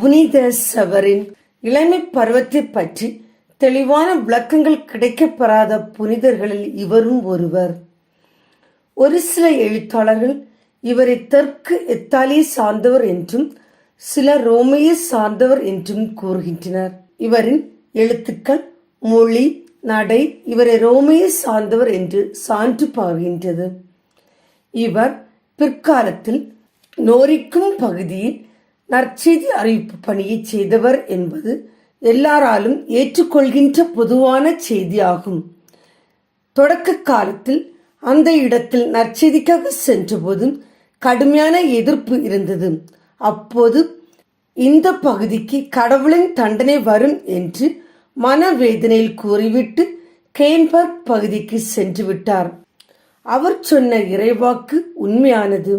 புனித சவரின் இளமை பருவத்தை பற்றி தெளிவான விளக்கங்கள் கிடைக்கப்பெறாத புனிதர்களில் இவரும் ஒருவர். ஒரு சில எழுத்தாளர்கள் இவரை தெற்கு இத்தாலிய சார்ந்தவர் என்றும் சில ரோமையை சார்ந்தவர் என்றும் கூறுகின்றனர். இவரின் எழுத்துக்கள் மொழி நடை இவரை ரோமையை சார்ந்தவர் என்று சான்று பாருகின்றது இவர் பிற்காலத்தில் நோரிக்கும் பகுதியில் நற்செய்தி அறிவிப்பு பணியை செய்தவர் என்பது எல்லாராலும் ஏற்றுக்கொள்கின்ற பொதுவான செய்தியாகும். தொடக்க காலத்தில் அந்த இடத்தில் நற்செய்திக்காக சென்றபோதும் கடுமையான எதிர்ப்பு இருந்தது. அப்போது இந்த பகுதிக்கு கடவுளின் தண்டனை வரும் என்று மனவேதனையில் கூறிவிட்டு கேன்பர்க் பகுதிக்கு சென்று விட்டார் அவர் சொன்ன இறைவாக்கு உண்மையானது.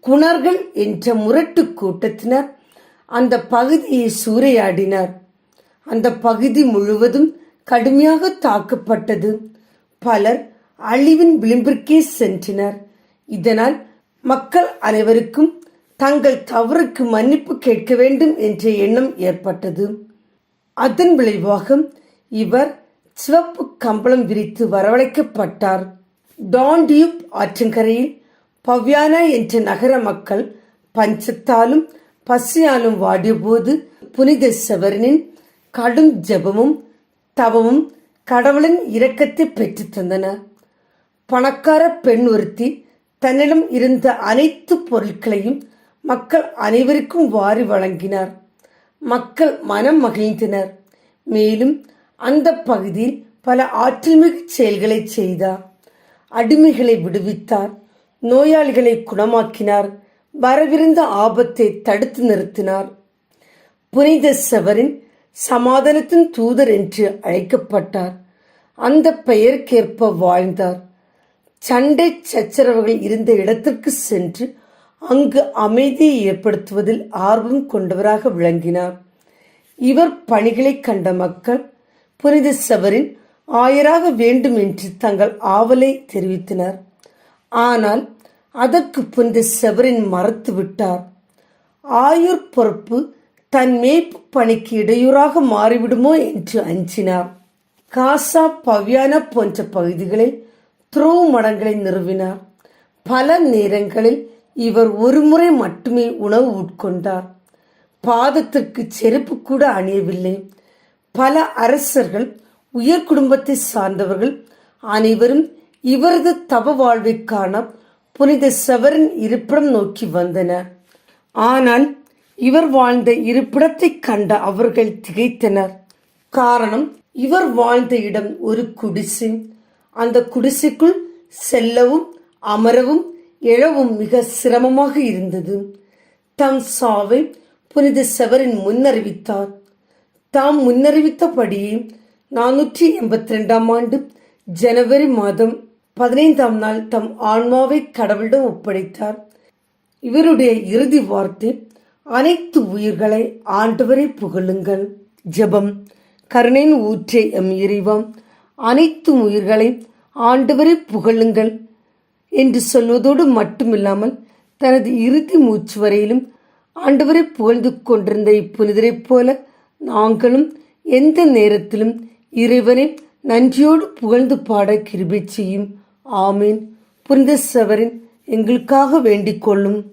குணர்கள் என்ற முரட்டு கூட்டத்தினர். அந்த பகுதியை சூறையாடினர். அந்த பகுதி முழுவதும் கடுமையாக தாக்கப்பட்டது. பலர் அழிவின் விளிம்பிற்கே சென்றனர். இதனால் மக்கள் அனைவருக்கும் தங்கள் தவறுக்கு மன்னிப்பு கேட்க வேண்டும் என்ற எண்ணம் ஏற்பட்டது. அதன் விளைவாக இவர் சிவப்பு கம்பளம் விரித்து வரவழைக்கப்பட்டார். டான்டியூப் ஆற்றங்கரையில் பவ்யானா என்ற நகர மக்கள் பஞ்சத்தாலும் பசியாலும் வாடியபோது புனித செவரனின் கடும் ஜெபமும் தவமும் கடவுளின் இரக்கத்தை பெற்றுத் தந்தன. பணக்கார பெண் ஒருத்தி தன்னிடம் இருந்த அனைத்து பொருட்களையும் மக்கள் அனைவருக்கும் வாரி வழங்கினார். மக்கள் மனம் மகிழ்ந்தனர். மேலும் அந்த பகுதியில் பல ஆற்றல்மிகு செயல்களை செய்தார். அடிமைகளை விடுவித்தார். நோயாளிகளை குணமாக்கினார். வரவிருந்த ஆபத்தை தடுத்து நிறுத்தினார். புனித செவரின் சமாதானத்தின் தூதர் என்று அழைக்கப்பட்டார். அந்த பெயருக்கேற்ப வாழ்ந்தார். சண்டை சச்சரவுகள் இருந்த இடத்திற்கு சென்று அங்கு அமைதியை ஏற்படுத்துவதில் ஆர்வம் கொண்டவராக விளங்கினார். இவர் பணிகளை கண்ட மக்கள் புனித செவரின் ஆயராக வேண்டும் என்று தங்கள் ஆவலை தெரிவித்தனர். ஆனால் அதற்கு புனித செவரின் மறுத்து விட்டார். ஆயுர் பொறுப்பு தன் மேய்ப்பு பணிக்கு இடையூறாக மாறிவிடுமோ என்று அஞ்சினார். காசா பவ்யானா போன்ற பகுதிகளில் துருவ மடங்களை நிறுவினார். பல நேரங்களில் இவர் ஒருமுறை மட்டுமே உணவு உட்கொண்டார். பாதத்திற்கு செருப்பு கூட அணியவில்லை. பல அரசர்கள் உயர் குடும்பத்தை சார்ந்தவர்கள் அனைவரும் இவரது தவ வாழ்விற்கான புனித செவரின் இருப்பிடம் நோக்கி வந்தனர் ஆனால் இவர் வாழ்ந்த இருப்பிடத்தை கண்ட அவர்கள் திகைத்தனர். காரணம் இவர் வாழ்ந்த இடம் ஒரு குடிசை. அந்த குடிசைக்குள் செல்லவும் அமரவும் எழவும் மிக சிரமமாக இருந்தது. தம் சாவை புனித செவரின் முன்னறிவித்தார். தாம் முன்னறிவித்தபடியே நானூற்றி எண்பத்தி ரெண்டாம் ஆண்டு ஜனவரி மாதம் பதினைந்தாம் நாள் தம் ஆன்மாவை கடவுளிடம் ஒப்படைத்தார். இவருடைய இறுதி வார்த்தை அனைத்து உயிர்களை ஆண்டவரை புகழுங்கள். ஜெபம். கருணையின் ஊற்றே எம் இறைவாம் அனைத்து உயிர்களை ஆண்டவரை புகழுங்கள் என்று சொல்வதோடு மட்டுமில்லாமல் தனது இறுதி மூச்சு வரையிலும் ஆண்டவரை புகழ்ந்து கொண்டிருந்த இப்புனிதரைப் போல நாங்களும் எந்த நேரத்திலும் இறைவனை நன்றியோடு புகழ்ந்து பாட கிருபை செய்யும். ஆமீன். புனித சவரின் எங்களுக்காக வேண்டிக் கொள்ளும்